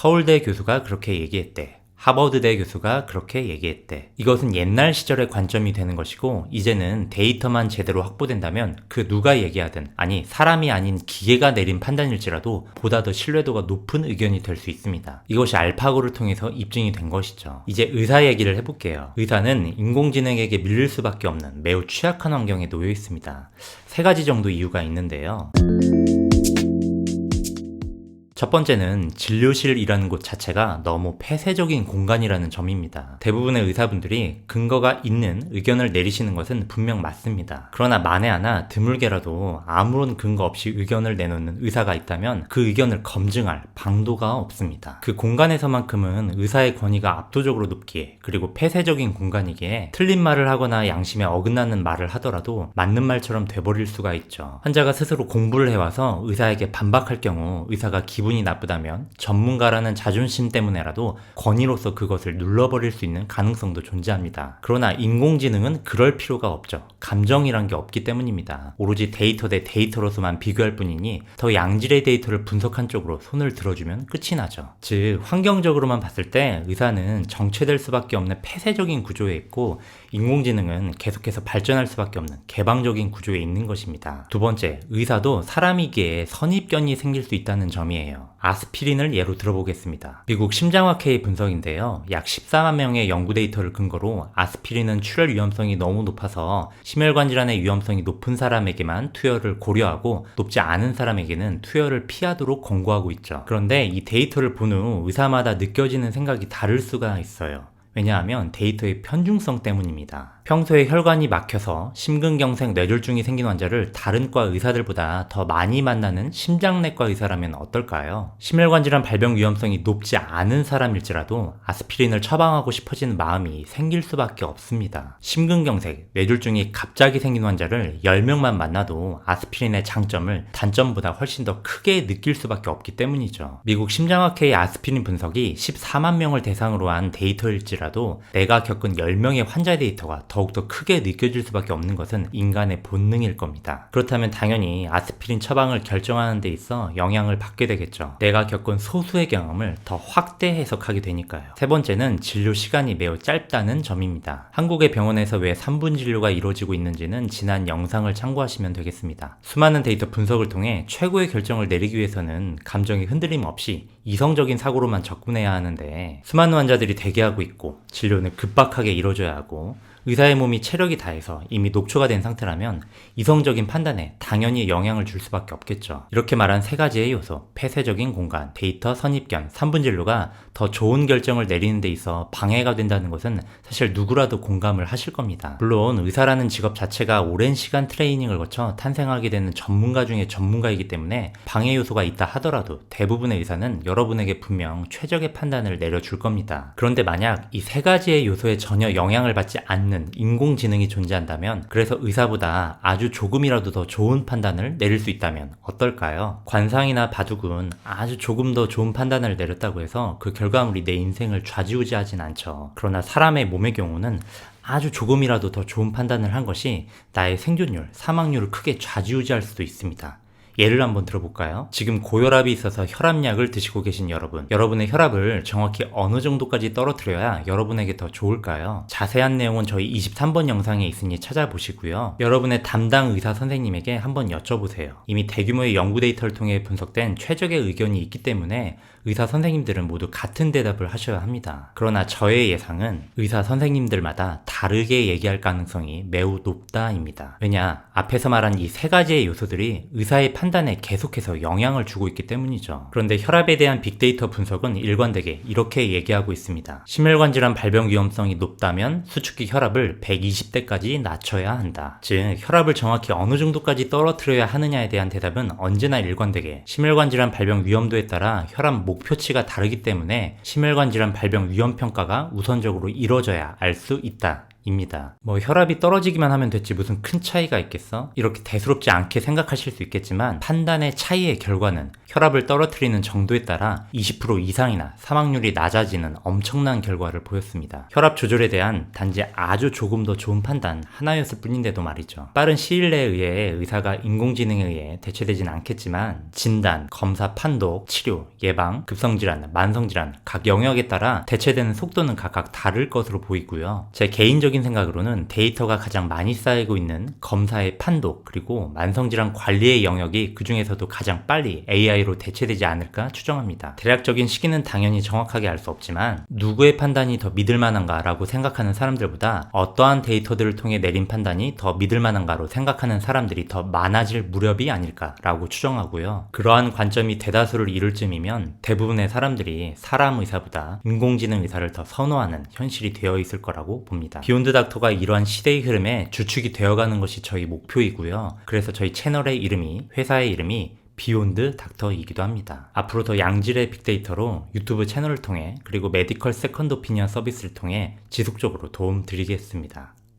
서울대 교수가 그렇게 얘기했대. 하버드대 교수가 그렇게 얘기했대. 이것은 옛날 시절의 관점이 되는 것이고, 이제는 데이터만 제대로 확보된다면 그 누가 얘기하든, 아니, 사람이 아닌 기계가 내린 판단일지라도 보다 더 신뢰도가 높은 의견이 될 수 있습니다. 이것이 알파고를 통해서 입증이 된 것이죠. 이제 의사 얘기를 해볼게요. 의사는 인공지능에게 밀릴 수밖에 없는 매우 취약한 환경에 놓여 있습니다. 세 가지 정도 이유가 있는데요. 첫 번째는 진료실이라는 곳 자체가 너무 폐쇄적인 공간이라는 점입니다. 대부분의 의사분들이 근거가 있는 의견을 내리시는 것은 분명 맞습니다. 그러나 만에 하나 드물게라도 아무런 근거 없이 의견을 내놓는 의사가 있다면 그 의견을 검증할 방도가 없습니다. 그 공간에서만큼은 의사의 권위가 압도적으로 높기에 그리고 폐쇄적인 공간이기에 틀린 말을 하거나 양심에 어긋나는 말을 하더라도 맞는 말처럼 돼버릴 수가 있죠. 환자가 스스로 공부를 해와서 의사에게 반박할 경우 의사가 기분 기분이 나쁘다면 전문가라는 자존심 때문에라도 권위로서 그것을 눌러버릴 수 있는 가능성도 존재합니다. 그러나 인공지능은 그럴 필요가 없죠. 감정이란 게 없기 때문입니다. 오로지 데이터 대 데이터로서만 비교할 뿐이니 더 양질의 데이터를 분석한 쪽으로 손을 들어주면 끝이 나죠. 즉, 환경적으로만 봤을 때 의사는 정체될 수밖에 없는 폐쇄적인 구조에 있고 인공지능은 계속해서 발전할 수밖에 없는 개방적인 구조에 있는 것입니다. 두 번째, 의사도 사람이기에 선입견이 생길 수 있다는 점이에요. 아스피린을 예로 들어보겠습니다. 미국 심장학회의 분석인데요. 약 14만 명의 연구 데이터를 근거로 아스피린은 출혈 위험성이 너무 높아서 심혈관 질환의 위험성이 높은 사람에게만 투여를 고려하고 높지 않은 사람에게는 투여를 피하도록 권고하고 있죠. 그런데 이 데이터를 본 후 의사마다 느껴지는 생각이 다를 수가 있어요. 왜냐하면 데이터의 편중성 때문입니다. 평소에 혈관이 막혀서 심근경색 뇌졸중이 생긴 환자를 다른 과 의사들보다 더 많이 만나는 심장내과 의사라면 어떨까요? 심혈관 질환 발병 위험성이 높지 않은 사람일지라도 아스피린을 처방하고 싶어지는 마음이 생길 수밖에 없습니다. 심근경색, 뇌졸중이 갑자기 생긴 환자를 10명만 만나도 아스피린의 장점을 단점보다 훨씬 더 크게 느낄 수밖에 없기 때문이죠. 미국 심장학회의 아스피린 분석이 14만 명을 대상으로 한 데이터일지라 도 내가 겪은 10명의 환자 데이터가 더 더욱더 크게 느껴질 수밖에 없는 것은 인간의 본능일 겁니다. 그렇다면 당연히 아스피린 처방을 결정하는 데 있어 영향을 받게 되겠죠. 내가 겪은 소수의 경험을 더 확대 해석하게 되니까요. 세 번째는 진료 시간이 매우 짧다는 점입니다. 한국의 병원에서 왜 3분 진료가 이루어지고 있는지는 지난 영상을 참고하시면 되겠습니다. 수많은 데이터 분석을 통해 최고의 결정을 내리기 위해서는 감정의 흔들림 없이 이성적인 사고로만 접근해야 하는데 수많은 환자들이 대기하고 있고 진료는 급박하게 이루어져야 하고 의사의 몸이 체력이 다해서 이미 녹초가 된 상태라면 이성적인 판단에 당연히 영향을 줄 수밖에 없겠죠. 이렇게 말한 세 가지의 요소, 폐쇄적인 공간, 데이터 선입견, 3분 진료가 더 좋은 결정을 내리는 데 있어 방해가 된다는 것은 사실 누구라도 공감을 하실 겁니다. 물론 의사라는 직업 자체가 오랜 시간 트레이닝을 거쳐 탄생하게 되는 전문가 중에 전문가이기 때문에 방해 요소가 있다 하더라도 대부분의 의사는 여러분에게 분명 최적의 판단을 내려줄 겁니다. 그런데 만약 이 세 가지의 요소에 전혀 영향을 받지 않는 않는 인공지능이 존재한다면 그래서 의사보다 아주 조금이라도 더 좋은 판단을 내릴 수 있다면 어떨까요? 관상이나 바둑은 아주 조금 더 좋은 판단을 내렸다고 해서 그 결과물이 내 인생을 좌지우지하진 않죠. 그러나 사람의 몸의 경우는 아주 조금이라도 더 좋은 판단을 한 것이 나의 생존율, 사망률을 크게 좌지우지할 수도 있습니다. 예를 한번 들어볼까요? 지금 고혈압이 있어서 혈압약을 드시고 계신 여러분. 여러분의 혈압을 정확히 어느 정도까지 떨어뜨려야 여러분에게 더 좋을까요? 자세한 내용은 저희 23번 영상에 있으니 찾아보시고요. 여러분의 담당 의사 선생님에게 한번 여쭤보세요. 이미 대규모의 연구 데이터를 통해 분석된 최적의 의견이 있기 때문에 의사 선생님들은 모두 같은 대답을 하셔야 합니다. 그러나 저의 예상은 의사 선생님들마다 다르게 얘기할 가능성이 매우 높다입니다. 왜냐, 앞에서 말한 이 세 가지의 요소들이 의사의 판단에 계속해서 영향을 주고 있기 때문이죠. 그런데 혈압에 대한 빅데이터 분석은 일관되게 이렇게 얘기하고 있습니다. 심혈관 질환 발병 위험성이 높다면 수축기 혈압을 120대까지 낮춰야 한다. 즉, 혈압을 정확히 어느 정도까지 떨어뜨려야 하느냐에 대한 대답은 언제나 일관되게 심혈관 질환 발병 위험도에 따라 혈압 목표치가 다르기 때문에 심혈관 질환 발병 위험 평가가 우선적으로 이루어져야 알 수 있다. 입니다. 뭐 혈압이 떨어지기만 하면 됐지 무슨 큰 차이가 있겠어? 이렇게 대수롭지 않게 생각하실 수 있겠지만 판단의 차이의 결과는 혈압을 떨어뜨리는 정도에 따라 20% 이상이나 사망률이 낮아지는 엄청난 결과를 보였습니다. 혈압 조절에 대한 단지 아주 조금 더 좋은 판단 하나였을 뿐인데도 말이죠. 빠른 시일 내에 의해 의사가 인공지능에 의해 대체되진 않겠지만 진단, 검사, 판독, 치료, 예방, 급성질환, 만성질환 각 영역에 따라 대체되는 속도는 각각 다를 것으로 보이고요. 제 개인적인 생각으로는 데이터가 가장 많이 쌓이고 있는 검사의 판독 그리고 만성질환 관리의 영역이 그 중에서도 가장 빨리 AI로 대체되지 않을까 추정합니다. 대략적인 시기는 당연히 정확하게 알 수 없지만 누구의 판단이 더 믿을 만한가라고 생각하는 사람들보다 어떠한 데이터들을 통해 내린 판단이 더 믿을 만한가로 생각하는 사람들이 더 많아질 무렵이 아닐까라고 추정하고요. 그러한 관점이 대다수를 이룰 쯤이면 대부분의 사람들이 사람 의사보다 인공지능 의사를 더 선호하는 현실이 되어 있을 거라고 봅니다. 비욘드 닥터가 이러한 시대의 흐름에 주축이 되어가는 것이 저희 목표이고요. 그래서 저희 채널의 이름이 회사의 이름이 비욘드 닥터이기도 합니다. 앞으로 더 양질의 빅데이터로 유튜브 채널을 통해 그리고 메디컬 세컨드 오피니언 서비스를 통해 지속적으로 도움 드리겠습니다.